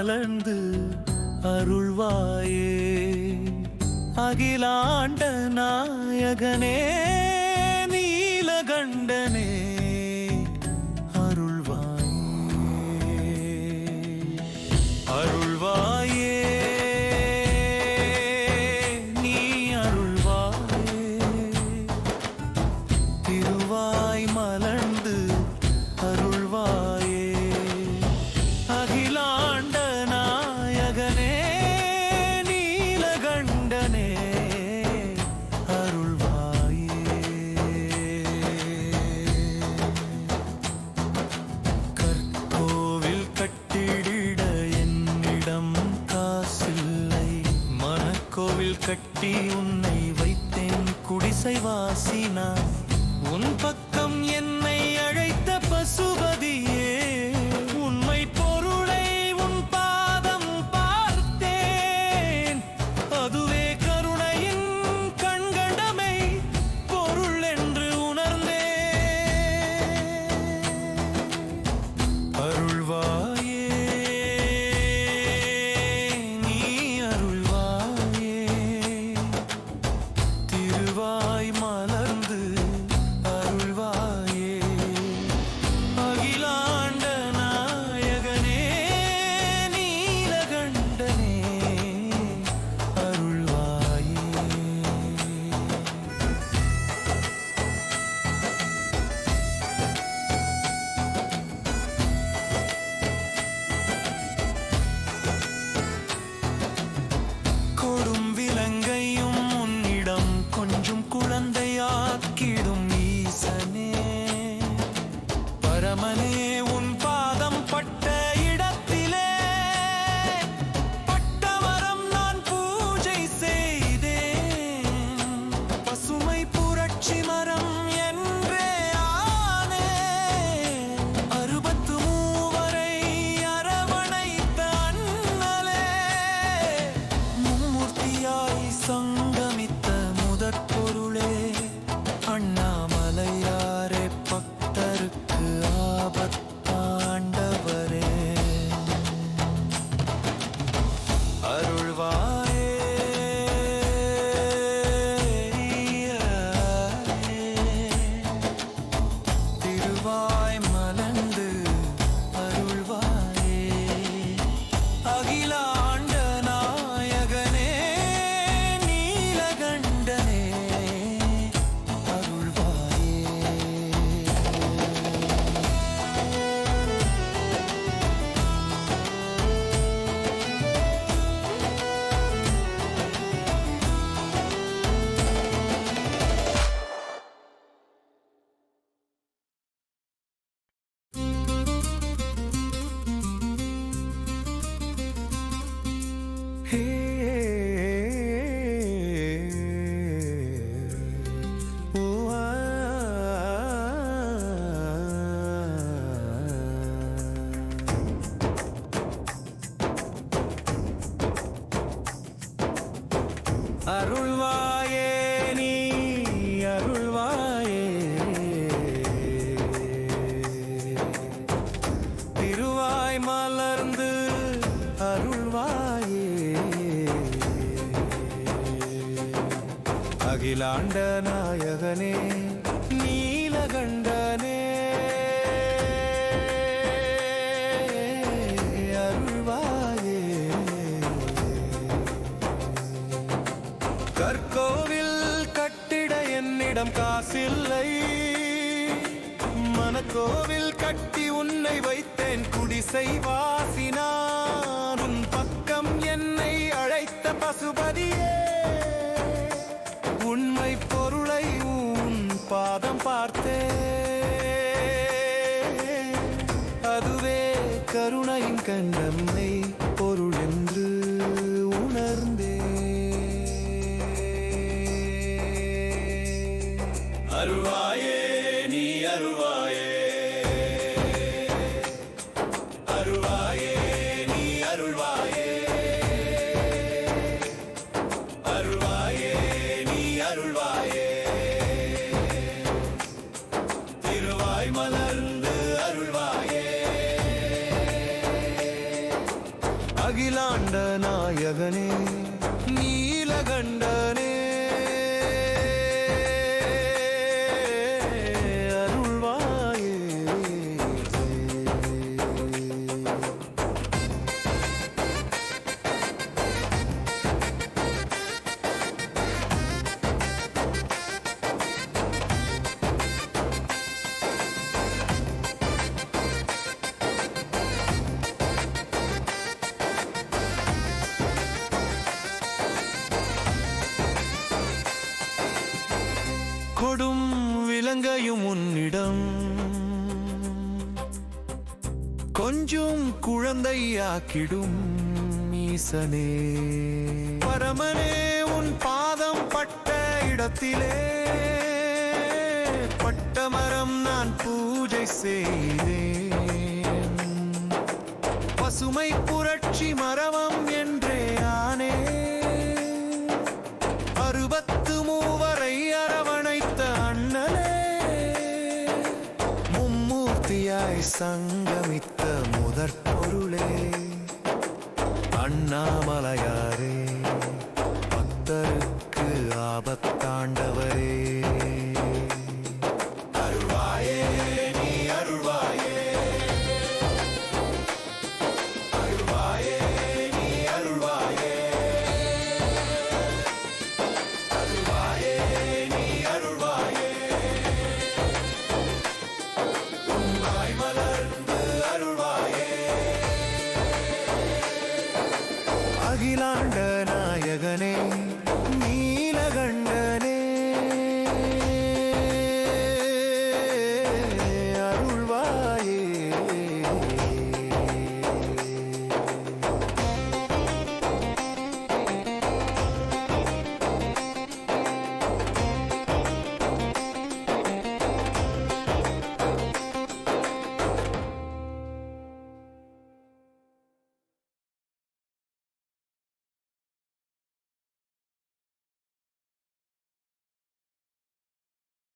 மலர்ந்து அருள்வாயே. அகிலாண்ட நாயகனே. கட்டி உன்னை வைத்தேன் குடிசை வாசினா உன் பக்கம் திருவாய் மலர்ந்து isang அருள்வாயே நீ அருள்வாயே. திருவாய் மலர்ந்து அருள்வாயே. அகிலாண்ட நாயகனே நீலகண்ட கற்கோவில் கட்டிட என்னிடம் காசில்லை. மனக்கோவில் கட்டி உன்னை வைத்தேன் குடிசை வாசினான் உன் பக்கம் என்னை அழைத்த பசுபதியே. உண்மை பொருளை உன் பாதம் பார்த்தே. அதுவே கருணையின் கண்டம்மை பொருள் அருள்வாயே நீ அருள்வாயே அருள்வாயே நீ அருள்வாயே. அருள்வாயே நீ அருள்வாயே. திருவாய் மலர்ந்து அருள்வாயே. நாயகனே நீலகண்டனே. விலங்கையும் உன்னிடம். கொஞ்சம் குழந்தையாக்கிடும் ஈசனே. பரமனே உன் பாதம் பட்ட இடத்திலே பட்ட மரம் நான் பூஜை செய்தேன். பசுமை புரட்சி மரவம் சக்தியாய் சங்கமித்த முதற் பொருளே. அண்ணாமலையாரே பக்தருக்கு ஆபத்தாண்டவரே.